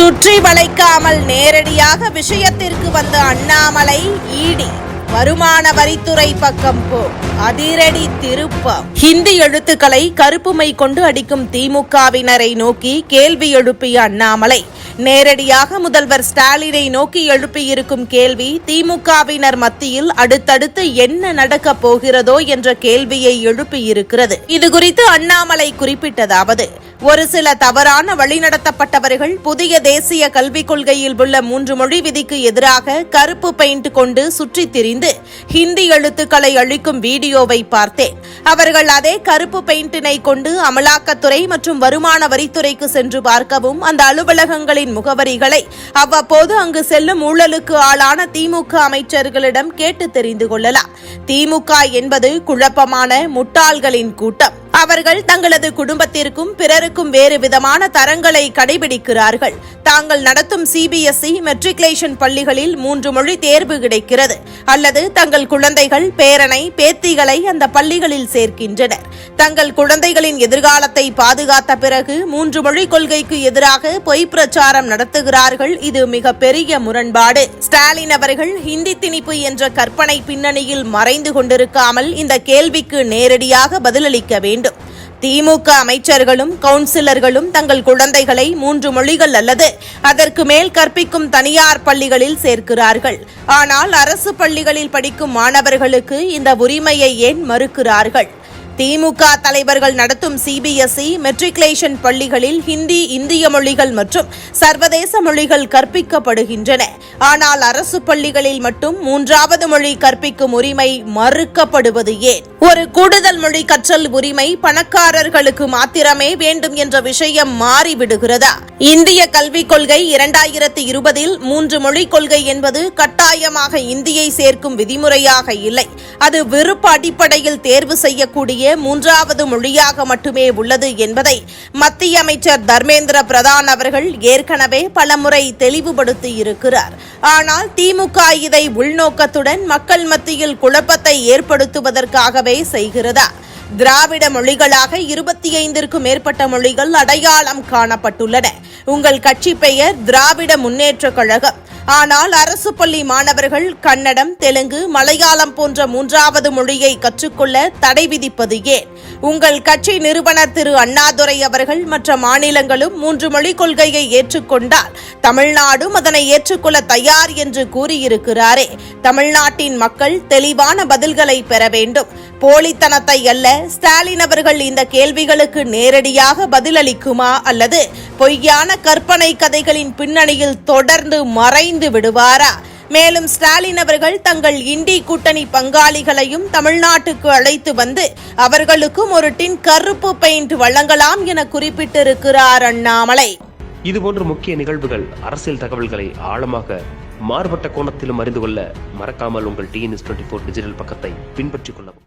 சுற்றி வளைக்காமல் நேரடியாக விஷயத்திற்கு வந்த அண்ணாமலை ஈடி வருமான வரித்துறை பக்கம் போ. அதிரடி திருப்பம். ஹிந்தி எழுத்துக்களை கருப்புமை கொண்டு அடிக்கும் திமுகவினரை நோக்கி கேள்வி எழுப்பிய அண்ணாமலை நேரடியாக முதல்வர் ஸ்டாலினை நோக்கி எழுப்பியிருக்கும் கேள்வி திமுகவினர் மத்தியில் அடுத்தடுத்து என்ன நடக்கப் போகிறதோ என்ற கேள்வியை எழுப்பியிருக்கிறது. இதுகுறித்து அண்ணாமலை குறிப்பிட்டதாவது ஒரு சில தவறான வழிநடத்தப்பட்டவர்கள் புதிய தேசிய கல்விக் கொள்கையில் உள்ள மூன்று மொழி விதிக்கு எதிராக கருப்பு பெயிண்ட் கொண்டு சுற்றித் திரிந்து ஹிந்தி எழுத்துக்களை அழிக்கும் வீடியோவை பார்த்தேன். அவர்கள் அதே கருப்பு பெயிண்டினை கொண்டு அமலாக்கத்துறை மற்றும் வருமான வரித்துறைக்கு சென்று பார்க்கவும் அந்த அலுவலகங்களின் முகவரிகளை அவ்வப்போது அங்கு செல்லும் ஊழலுக்கு ஆளான திமுக அமைச்சர்களிடம் கேட்டு தெரிந்து கொள்ளலாம். திமுக என்பது குழப்பமான முட்டாள்களின் கூட்டம். அவர்கள் தங்களது குடும்பத்திற்கும் பிறருக்கும் வேறு விதமான தரங்களை கடைபிடிக்கிறார்கள். தாங்கள் நடத்தும் சிபிஎஸ்இ மெட்ரிகுலேஷன் பள்ளிகளில் மூன்று மொழி தேர்வு கிடைக்கிறது. அல்லது தங்கள் குழந்தைகள் பேரனை பேத்திகளை அந்த பள்ளிகளில் சேர்க்கின்றனர். தங்கள் குழந்தைகளின் எதிர்காலத்தை பாதுகாத்த பிறகு மூன்று மொழி கொள்கைக்கு எதிராக பொய் பிரச்சாரம் நடத்துகிறார்கள். இது மிக பெரிய முரண்பாடு. ஸ்டாலின் அவர்கள் ஹிந்தி திணிப்பு என்ற கற்பனை பின்னணியில் மறைந்து கொண்டிருக்காமல் இந்த கேள்விக்கு நேரடியாக பதிலளிக்க வேண்டும். திமுக அமைச்சர்களும் கவுன்சிலர்களும் தங்கள் குழந்தைகளை மூன்று மொழிகள் அல்லது அதற்கு மேல் கற்பிக்கும் தனியார் பள்ளிகளில் சேர்க்கிறார்கள். ஆனால் அரசு பள்ளிகளில் படிக்கும் மாணவர்களுக்கு இந்த உரிமையை ஏன் மறுக்கிறார்கள்? திமுக தலைவர்கள் நடத்தும் சிபிஎஸ்இ மெட்ரிகுலேஷன் பள்ளிகளில் ஹிந்தி இந்திய மொழிகள் மற்றும் சர்வதேச மொழிகள் கற்பிக்கப்படுகின்றன. ஆனால் அரசு பள்ளிகளில் மட்டும் மூன்றாவது மொழி கற்பிக்கும் உரிமை மறுக்கப்படுவது ஏன்? ஒரு கூடுதல் மொழி கற்றல் உரிமை பணக்காரர்களுக்கு மாத்திரமே வேண்டும் என்ற விஷயம் மாறிவிடுகிறதா? இந்திய கல்விக் கொள்கை இரண்டாயிரத்தி இருபதில் மூன்று மொழி கொள்கை என்பது கட்டாயமாக இந்தியை சேர்க்கும் விதிமுறையாக இல்லை. அது விருப்ப அடிப்படையில் தேர்வு செய்யக்கூடிய மூன்றாவது மொழியாக மட்டுமே உள்ளது என்பதை மத்திய அமைச்சர் தர்மேந்திர பிரதான் அவர்கள் ஏற்கனவே பலமுறை தெளிவுபடுத்தி இருக்கிறார். ஆனால் திமுக இதை உள்நோக்கத்துடன் மக்கள் மத்தியில் குழப்பத்தை ஏற்படுத்துவதற்காகவே செய்கிறதா? திராவிட மொழிகளாக இருபத்தி ஐந்திற்கும் மேற்பட்ட மொழிகள் அடையாளம் காணப்பட்டுள்ளன. உங்கள் கட்சி பெயர் திராவிட முன்னேற்ற கழகம். ஆனால் அரசு பள்ளி மாணவர்கள் கன்னடம் தெலுங்கு மலையாளம் போன்ற மூன்றாவது மொழியை கற்றுக்கொள்ள தடை விதிப்பது ஏன்? உங்கள் கட்சி நிறுவனர் திரு. அண்ணாதுரை அவர்கள் மற்ற மாநிலங்களும் மூன்று மொழி கொள்கையை ஏற்றுக்கொண்டால் தமிழ்நாடும் அதனை ஏற்றுக்கொள்ள தயார் என்று கூறியிருக்கிறாரே. தமிழ்நாட்டின் மக்கள் தெளிவான பதில்களை பெற வேண்டும். போலித்தனத்தை அல்ல ஸ்டாலின் அவர்கள் இந்த கேள்விகளுக்கு நேரடியாக பதிலளிக்குமா அல்லது பொய்யான கற்பனை கதைகளின் பின்னணியில் தொடர்ந்து மறைந்து விடுவாரா? மேலும் ஸ்டாலின் அவர்கள் தங்கள் இண்டி கூட்டணி பங்காளிகளையும் தமிழ்நாட்டுக்கு அழைத்து வந்து அவர்களுக்கும் ஒரு டின் கருப்பு பெயிண்ட் வழங்கலாம் என குறிப்பிட்டிருக்கிறார் அண்ணாமலை. இதுபோன்ற முக்கிய நிகழ்வுகள் அரசியல் தகவல்களை ஆழமாக மாறுபட்ட கோணத்திலும் அறிந்து கொள்ள மறக்காமல் உங்கள் டிஎன்எஸ் டுவெண்ட்டி ஃபோர் டிஜிட்டல் பக்கத்தை பின்பற்றிக் கொள்ளவும்.